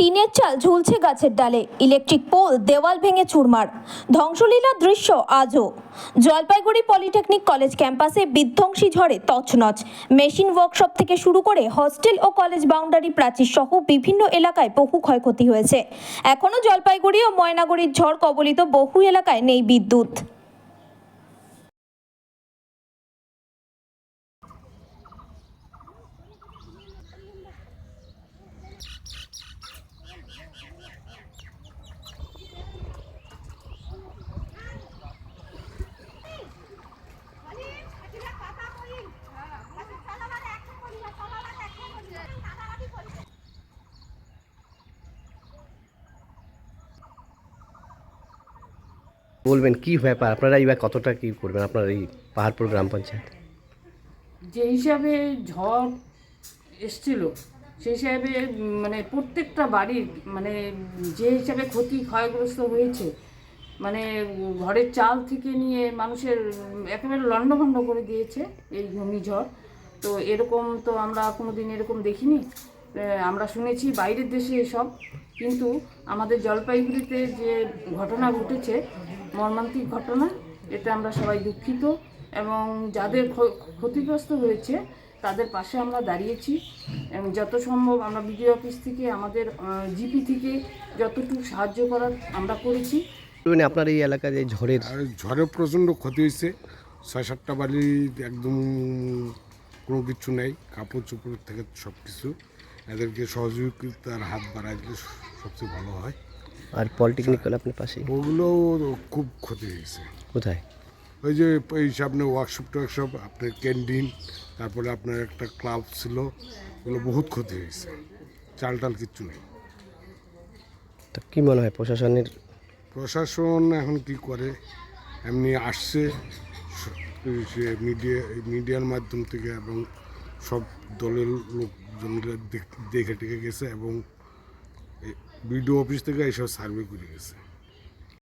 টিনের চাল ঝুলছে গাছের ডালে, ইলেকট্রিক পোল, দেওয়াল ভেঙে চুরমার। ধ্বংসলীলার দৃশ্য আজও। জলপাইগুড়ি পলিটেকনিক কলেজ ক্যাম্পাসে বিধ্বংসী ঝড়ে তছনছ। মেশিন ওয়ার্কশপ থেকে শুরু করে হস্টেল ও কলেজ বাউন্ডারি প্রাচীর সহ বিভিন্ন এলাকায় বহু ক্ষয়ক্ষতি হয়েছে। এখনও জলপাইগুড়ি ও ময়নাগুড়ির ঝড় কবলিত বহু এলাকায় নেই বিদ্যুৎ। বলবেন, কি ব্যাপার? আপনারা এইবার কতটা কি করবেন আপনার এই পাহাড়পুর গ্রাম পঞ্চায়েত? যে হিসাবে ঝড় এসছিল, সেই হিসাবে মানে প্রত্যেকটা বাড়ির মানে যে হিসাবে ক্ষতি ক্ষয়গ্রস্ত হয়েছে মানে ঘরের চাল থেকে নিয়ে মানুষের, একেবারে লণ্ডভণ্ড করে দিয়েছে এই ঘূর্ণিঝড় তো এরকম তো আমরা কোনো দিন এরকম দেখিনি। আমরা শুনেছি বাইরের দেশে এসব, কিন্তু আমাদের জলপাইগুড়িতে যে ঘটনা ঘটেছে মর্মান্তিক ঘটনা এতে আমরা সবাই দুঃখিত এবং যাদের ক্ষতিগ্রস্ত হয়েছে তাদের পাশে আমরা দাঁড়িয়েছি এবং যত সম্ভব আমরা বিডিও অফিস থেকে আমাদের জিপি থেকে যতটুকু সাহায্য করার আমরা করেছি। আপনার এই এলাকায় যে ঝড়ের আর ঝড়ে প্রচণ্ড ক্ষতি হয়েছে। ছয় সাতটা বাড়ি একদম কোনো কিছু নেই কাপড় চোপড় থেকে সব কিছু এদেরকে সহযোগিতার হাত বাড়াই দিলে সবচেয়ে ভালো হয়। আর পলিটেকনিক কলেজ আপনার পাশে ওগুলো খুব ক্ষতি হয়েছে। কোথায়? ওই যে এই সামনে ওয়ার্কশপ টোয়ার্কশপ আপনার ক্যান্টিন তারপরে আপনার একটা ক্লাব ছিল ওগুলো বহুত ক্ষতি হয়েছে। চাল টাল কিচ্ছু নেই। তো কী মনে হয় প্রশাসনের? প্রশাসন এখন কি করে? এমনি আসছে স- মিডিয়া মিডিয়ার মাধ্যম থেকে এবং সব দলের লোকজনরা দেখ- দেখে টেকে গেছে এবং বিডিও অফিস থেকে এইসব সার্ভে করে গেছে।